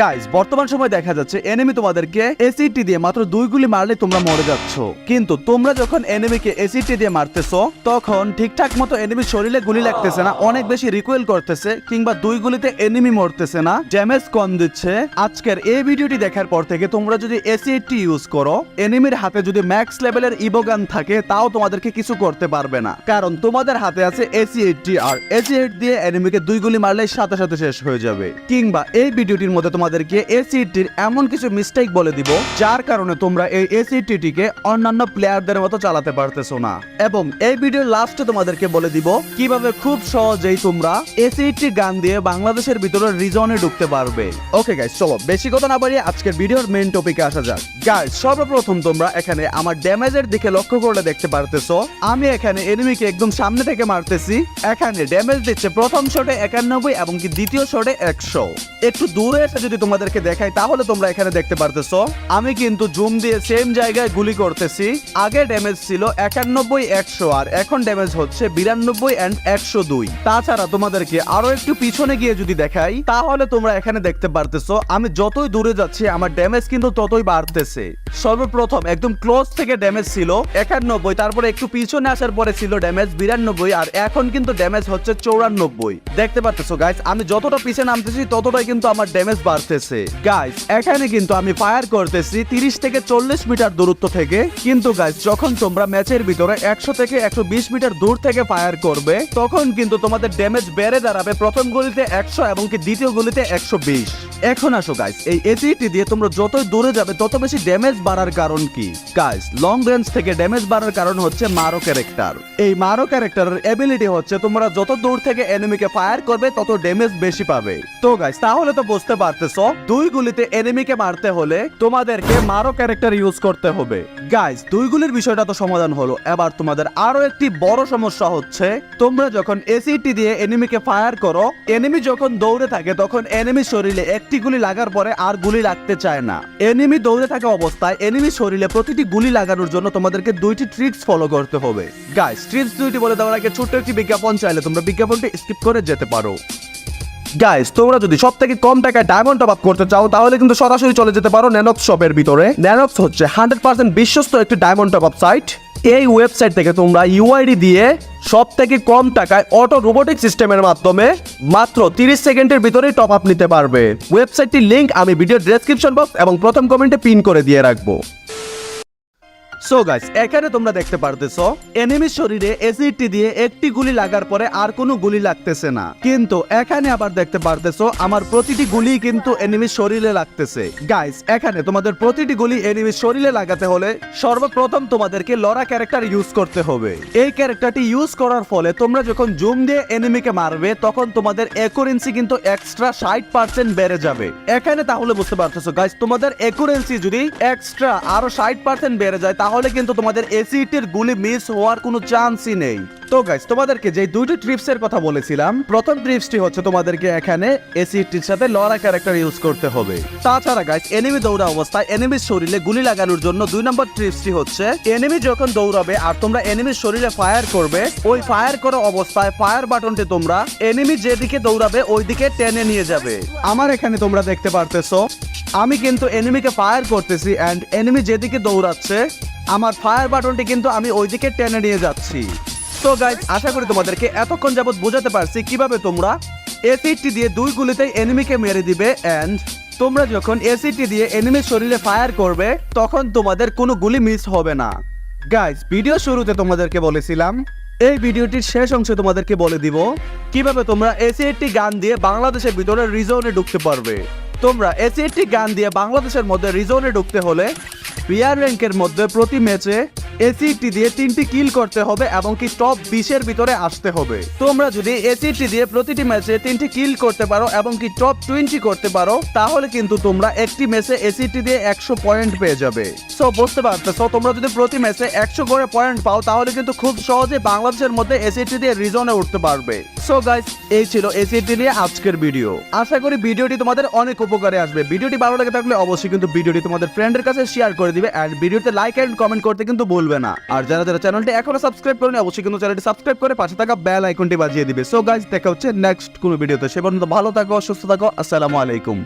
Guys বর্তমান সময় দেখা যাচ্ছে এনিমি তোমাদেরকে এসিটি দিয়ে মাত্র দুই গুলি মারলে তোমরা মরে যাচ্ছ। কিন্তু তোমরা যখন এনিমিকে এসিটি দিয়ে মারতেছো, তখন ঠিকঠাক মতো এনিমির শরীরে গুলি লাগতেছে না, অনেক বেশি রিকোয়েল করতেছে, কিংবা দুই গুলিতে এনিমি মরতেছে না ড্যামেজ কম দিচ্ছে। আজকের এই ভিডিওটি দেখার পর থেকে তোমরা যদি এসিটি ইউজ করো এনিমির হাতে যদি ম্যাক্স লেভেলের ইবোগান থাকে, তাও তোমাদেরকে কিছু করতে পারবে না। কারণ তোমাদের হাতে আছে এসি এইটটি আর এসি এইট দিয়ে এনিমিকে দুই গুলি মারলে সাথে সাথে শেষ হয়ে যাবে। কিংবা এই ভিডিওটির মধ্যে তোমাদেরকে এসি এইটটির এমন কিছু মিস্টেক বলে দিব, যার কারণে তোমরা এই এসি এইটটিকে অন্যান্য প্লেয়ারদের মতো চালাতে পারতেছো না। এবং এই ভিডিওর লাস্টে তোমাদেরকে বলে দিব, কীভাবে খুব সহজেই তোমরা এসি এইটটি গান দিয়ে বাংলাদেশের ভিতরে রিজনে ঢুকতে পারবে। ওকে গাইস চলো, বেশি কথা না বাড়িয়ে আজকের ভিডিওর মেইন টপিকে আসা যাক। গাইস সর্বপ্রথম তোমরা এখানে আমার ড্যামেজের দিকে লক্ষ্য করলে দেখতে পারতেছো, আমি এখানে এনিমিকে একদম সামনে থেকে মারতেছি। এখানে ড্যামেজ দিচ্ছে প্রথম শটে একানব্বই এবং কি দ্বিতীয় শটে একশো। একটু দূরে এসে যদি তোমাদেরকে দেখাই, তাহলে তোমরা এখানে দেখতে পারতেছো, আমি কিন্তু জুম দিয়ে সেম জায়গায় গুলি করতেছি। আগে ড্যামেজ ছিল একানব্বই, একশো, আর এখন ড্যামেজ হচ্ছে বিরানব্বই অ্যান্ড একশো দুই। তাছাড়া তোমাদেরকে আরও একটু পিছনে গিয়ে যদি দেখাই, তাহলে তোমরা এখানে দেখতে পারতেছো, আমি যতই দূরে যাচ্ছি, আমার ড্যামেজ কিন্তু ততই বাড়তেছে। সর্বপ্রথম একদম ক্লোজ থেকে ড্যামেজ ছিল একানব্বই, তারপরে একটু পিছনে আসার পরে ছিল ড্যামেজ বিরানব্বই, আর এখন কিন্তু ড্যামেজ হচ্ছে চৌরানব্বই। দেখতে পারতেছো গাইস আমি যতটা পিছিয়ে নামতেছি, ততটাই কিন্তু আমার ড্যামেজ বাড়তেছে গাইস এখানে কিন্তু আমি ফায়ার করতেছি তিরিশ থেকে চল্লিশ মিটার দূরত্ব থেকে। কিন্তু গাইস যখন তোমরা ম্যাচের ভিতরে একশো থেকে একশো বিশ মিটার দূর থেকে ফায়ার করবে, তখন কিন্তু তোমাদের ড্যামেজ বেড়ে দাঁড়াবে প্রথম গুলিতে একশো এবং কি দ্বিতীয় গুলিতে একশো এখন আসো গাইস এই এসিটি দিয়ে তোমরা যতই দূরে যাবে, তত বেশি ড্যামেজ বাড়ার কারণ কি? গাইস লং রেঞ্জ থেকে ড্যামেজ বাড়ার কারণ হচ্ছে মারো ক্যারেক্টার এই মারো ক্যারেক্টারের এবিলিটি হচ্ছে তোমরা যত দূর থেকে এনিমিকে ফায়ার করবে, তত ড্যামেজ বেশি পাবে। তো গাইস তাহলে তো বুঝতে পারতেছো দুই গুলিতে এনিমিকে মারতে হলে তোমাদেরকে মারো ক্যারেক্টার ইউজ করতে হবে। গাইস দুই গুলির বিষয়টা তো সমাধান হলো। এবার তোমাদের আরও একটি বড় সমস্যা হচ্ছে, তোমরা যখন এসিটি দিয়ে এনিমিকে ফায়ার করো এনিমি যখন দৌড়ে থাকে, তখন এনিমি শরীরে একটি গুলি লাগার পরে আর গুলি লাগতে চায় না। এনিমি দৌড়ে থাকা অবস্থায় এনিমি শরীরে প্রতিটি গুলি লাগানোর জন্য তোমাদেরকে দুইটি ট্রিক্স ফলো করতে হবে। গাইস ট্রিক্স দুইটি বলে দেওয়ার আগে ছোট্ট একটি বিজ্ঞাপন চাইলে তোমরা বিজ্ঞাপনটি স্কিপ করে যেতে পারো। গাইস তোমরা যদি সব থেকে কম টাকায় ডায়মন্ড টপ আপ করতে চাও, তাহলে কিন্তু সরাসরি চলে যেতে পারো ন্যানক্স শপের ভিতরে। ন্যানক্স হচ্ছে হান্ড্রেড পার্সেন্ট বিশ্বস্ত একটি ডায়মন্ড টপ আপ সাইট এই ওয়েবসাইট থেকে তোমরা ইউআইডি দিয়ে সব থেকে কম টাকায় অটো রোবোটিক সিস্টেমের মাধ্যমে মাত্র তিরিশ সেকেন্ডের ভিতরেই টপ আপ নিতে পারবে। ওয়েবসাইটটির লিংক আমি ভিডিও ডেসক্রিপশন বক্স এবং প্রথম কমেন্টে পিন করে দিয়ে রাখব। সো গাইস এখানে তোমরা দেখতে পারতেছো এনিমির শরীরে এসিডটি দিয়ে একটি গুলি লাগার পরে আর কোনো গুলি লাগতেছে না। কিন্তু এখানে আবার দেখতে পারতেছো, আমার প্রতিটি গুলি কিন্তু এনিমির শরীরে লাগতেছে। গাইস এখানে তোমাদের প্রতিটি গুলি এনিমির শরীরে লাগাতে হলে সর্বপ্রথম তোমাদেরকে লড়া ক্যারেক্টার ইউজ করতে হবে। এই ক্যারেক্টারটি ইউজ করার ফলে তোমরা যখন জুম দিয়ে এনিমিকে মারবে, তখন তোমাদের একুরেন্সি কিন্তু এক্সট্রা ষাট পার্সেন্ট বেড়ে যাবে। এখানে তাহলে বুঝতে পারতেছো গাইস তোমাদের একুরেন্সি যদি এক্সট্রা আরও ষাট পার্সেন্ট বেড়ে যায়, তাহলে কিন্তু তোমাদের এসিটির গুলি মিস হওয়ার কোনো চান্সই নেই। তো গাইস তোমাদেরকে যে দুইটি ট্রিপস এর কথা বলেছিলাম, প্রথম ট্রিপসটি হচ্ছে তোমাদেরকে এখানে এসিটির সাথে লড়া ক্যারেক্টার ইউজ করতে হবে। তাছাড়া গাইস এনিমি দৌড়া অবস্থায় এনিমির শরীরে গুলি লাগানোর জন্য দুই নম্বর ট্রিপসটি হচ্ছে এনিমি যখন দৌড়াবে আর তোমরা এনিমির শরীরে ফায়ার করবে, ওই ফায়ার করা অবস্থায় ফায়ার বাটনটি তোমরা এনিমি যেদিকে দৌড়াবে ওই দিকে টেনে নিয়ে যাবে। আমার এখানে তোমরা দেখতে পারতেছো, আমি কিন্তু এনিমিকে ফায়ার করতেছি এন্ড এনিমি যেদিকে দৌড়াচ্ছে আমার ফায়ার বাটনটি কিন্তু আমি ওইদিকে টেনে নিয়ে যাচ্ছি। তো গাইজ আশা করি তোমাদেরকে এতক্ষণ যাবত বোঝাতে পারছি কীভাবে তোমরা এসিডটি দিয়ে দুই গুলিতেই এনিমিকে মেরে দিবে এন্ড তোমরা যখন এসিডটি দিয়ে এনিমির শরীরে ফায়ার করবে, তখন তোমাদের কোনো গুলি মিস হবে না। গাইজ ভিডিও শুরুতে তোমাদেরকে বলেছিলাম, এই ভিডিওটির শেষ অংশে তোমাদেরকে বলে দিব, কীভাবে তোমরা এসিএটি গান দিয়ে বাংলাদেশের ভিতরে রিজনে ঢুকতে পারবে। তোমরা এসিএটি গান দিয়ে বাংলাদেশের মধ্যে রিজনে ঢুকতে হলে বিয়ার র্যাঙ্কের মধ্যে প্রতি ম্যাচে এসিটি দিয়ে তিনটি কিল করতে হবে এবং কি টপ বিশের ভিতরে আসতে হবে। তোমরা যদি এসিটি দিয়ে প্রতিটি ম্যাচে তিনটি কিল করতে পারো এবং কি টপ টোয়েন্টি করতে পারো, তাহলে কিন্তু তোমরা একটি ম্যাচে এসিটি দিয়ে একশো পয়েন্ট পেয়ে যাবে। সো বুঝতে পারতেছো? তোমরা যদি প্রতি ম্যাচে একশো করে পয়েন্ট পাও, তাহলে কিন্তু খুব সহজে বাংলাদেশের মধ্যে এসিটি দিয়ে রিজনে উঠতে পারবে। সো গাইস এই ছিল এসিটি নিয়ে আজকের ভিডিও আশা করি ভিডিওটি তোমাদের অনেক উপকারে আসবে। ভিডিওটি ভালো লেগে থাকলে অবশ্যই কিন্তু ভিডিওটি তোমাদের ফ্রেন্ডের কাছে শেয়ার করে দিবে। এন্ড ভিডিওতে লাইক এন্ড কমেন্ট করতে কিন্তু ভুলবে না। আর যারা যারা চ্যানেলটি এখনও সাবস্ক্রাইব করেনি, অবশ্যই কিন্তু চ্যানেলটি সাবস্ক্রাইব করে পাশে থাকা বেল আইকনটি বাজিয়ে দিবে। সো গাইজ দেখা হচ্ছে নেক্সট কোনো ভিডিওতে সে পর্যন্ত ভালো থাকো, সুস্থ থাকো, আসসালামু আলাইকুম।